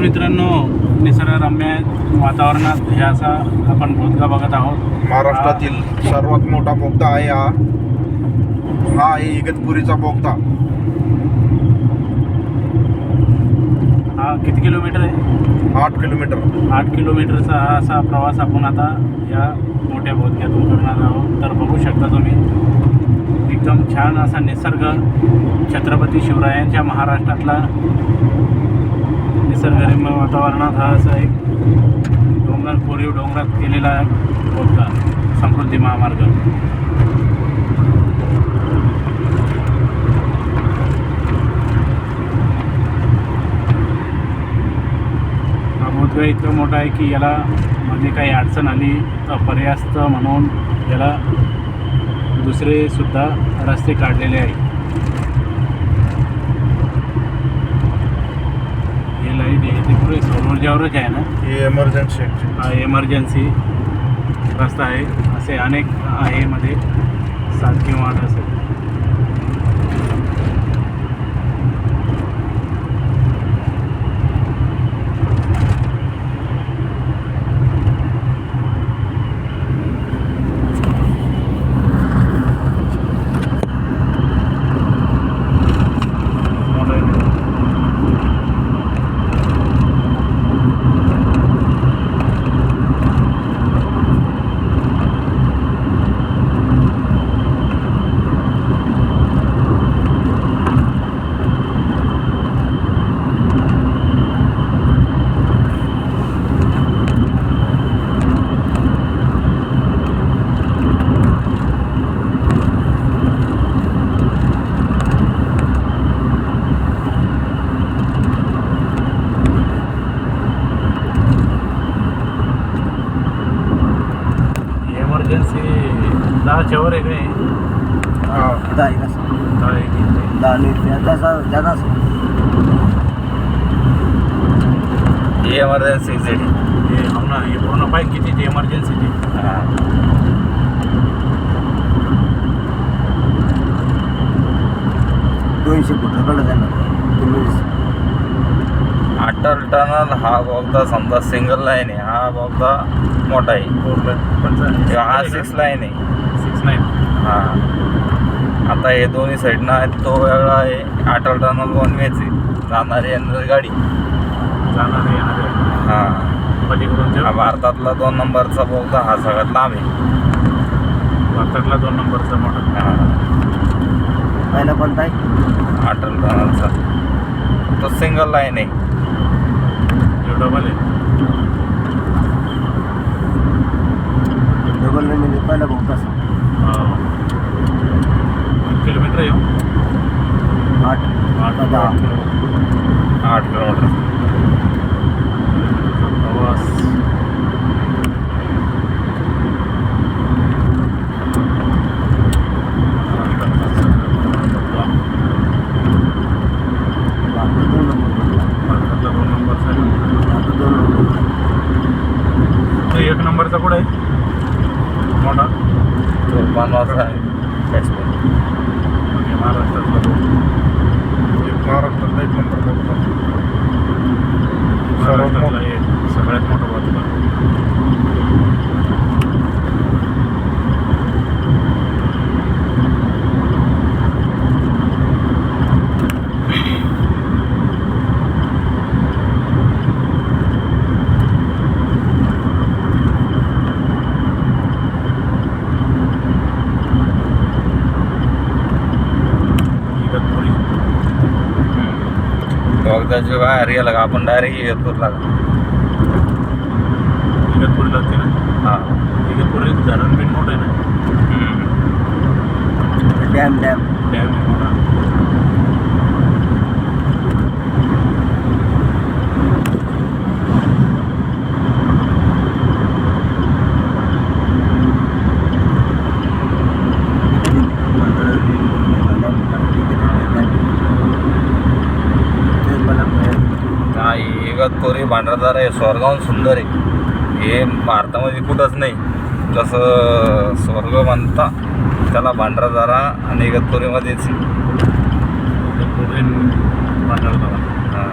मित्रांनो निसर्गरम्य वातावरणात हे असा आपण बोधगा बघत आहोत. महाराष्ट्रातील सर्वात मोठा बोगदा आहे हा. हा आहे इगतपुरीचा बोगदा. हा किती किलोमीटर आहे? आठ किलोमीटर. आठ किलोमीटरचा हा असा प्रवास आपण आता या मोठ्या बोधग्यातून करणार आहोत. तर बघू शकता तुम्ही एकदम छान असा निसर्ग छत्रपती शिवरायांच्या महाराष्ट्रातला निसर्गरम्य वातावरणात हा असा एक डोंगर कोरीव डोंगरात केलेला होता समृद्धी महामार्ग. हा बोधगा इतका मोठा आहे की याला म्हणजे काही अडचण आली तर पर्यास्त म्हणून याला दुसरेसुद्धा रस्ते काढलेले आहेत हे लाइट आहे ना? ही एमर्जन्सी एमर्जन्सी रस्ता आहे. असे अनेक आहे मध्ये. सात किंवा आठ असेल मोठं आहे. एमर्जन्सी दहाच्या वर आहे. काय हा दहा एक असं दहा एक आहे. दहा ज्यादा एमर्जन्सी एक्झिट हे हो ना हे पूर्ण किती दोनशे तुम्ही अटल टनल हा बोगदा समजा सिंगल लाईन आहे. हा बोगदा मोठा आहे. किंवा हा सिक्स लाईन आहे. सिक्स नाईन हा. आता हे दोन्ही साईडनं आहेत तो वेगळा आहे. अटल टनल वन वेच आहे. जाणारी येणारी गाडी. जाणारे येणारे हा. पलीकडून हा भारतातला दोन नंबरचा बोगदा हा सगळ्यात लांब आहे. भारतातला दोन नंबरचा मोठा पहिला कोणता आहे? अटल टनलचा तो सिंगल लाईन आहे. हे डबल आहे डबल म्हणजे पहिला भाऊ कसा हो. किती किलोमीटर येऊ आठ आठ का दहा किलोमीटर. आठ किलोमीटर प्रवास आता दोन नंबर भारतातला दोन नंबरचा आहे. आता दोन नंबर तो एक नंबरचा कुठं आहे मोठा तो बनवाचा आहे कॅशपूर ओके, महाराष्ट्रातला एक महाराष्ट्रातला एक नंबर बोगदा सर्वात महाराष्ट्रातला मोठा एक सगळ्यात मोठा बाजूला इगतपुरी बोगदाची बाहेर गेला का आपण डायरेक्ट येतपूरला इगतपुरीला ते ना? हा. इगतपुरी धरण बिन मोठं आहे ना? डॅम डॅम डॅम मोठा हा भांडारदार आहे स्वर्गाहून सुंदर आहे. हे भारतामध्ये कुठंच नाही. जसं स्वर्ग म्हणता त्याला भांडारदारा आणि इगतपुरीमध्येच हा.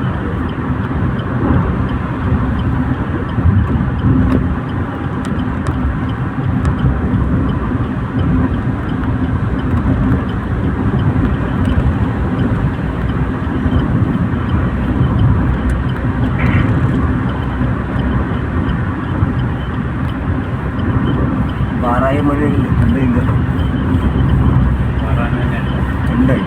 പാറായ പോലെ എന്തെങ്കിലും ഉണ്ടായി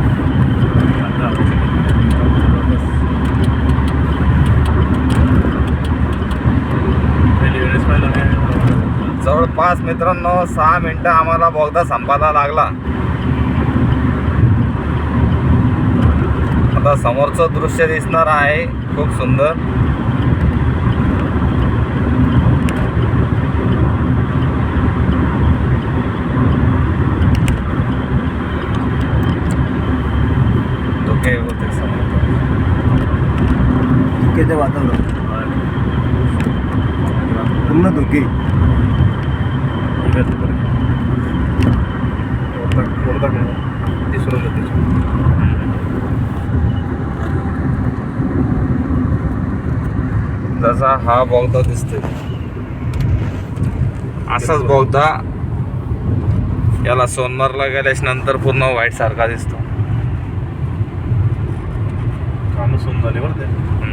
जवळपास मित्रांनो सहा मिनटं आम्हाला बोगदा संपायला लागला. आता समोरचं दृश्य दिसणार आहे. खूप सुंदर. धुक्याचं वातावरण. पूर्ण धुके. जसा हा बोगदा दिसतोय. असाच बोगदा याला सोनमारला गेल्याच्यानंतर पूर्ण व्हाईट सारखा दिसतो. कामं झाले बरं ते.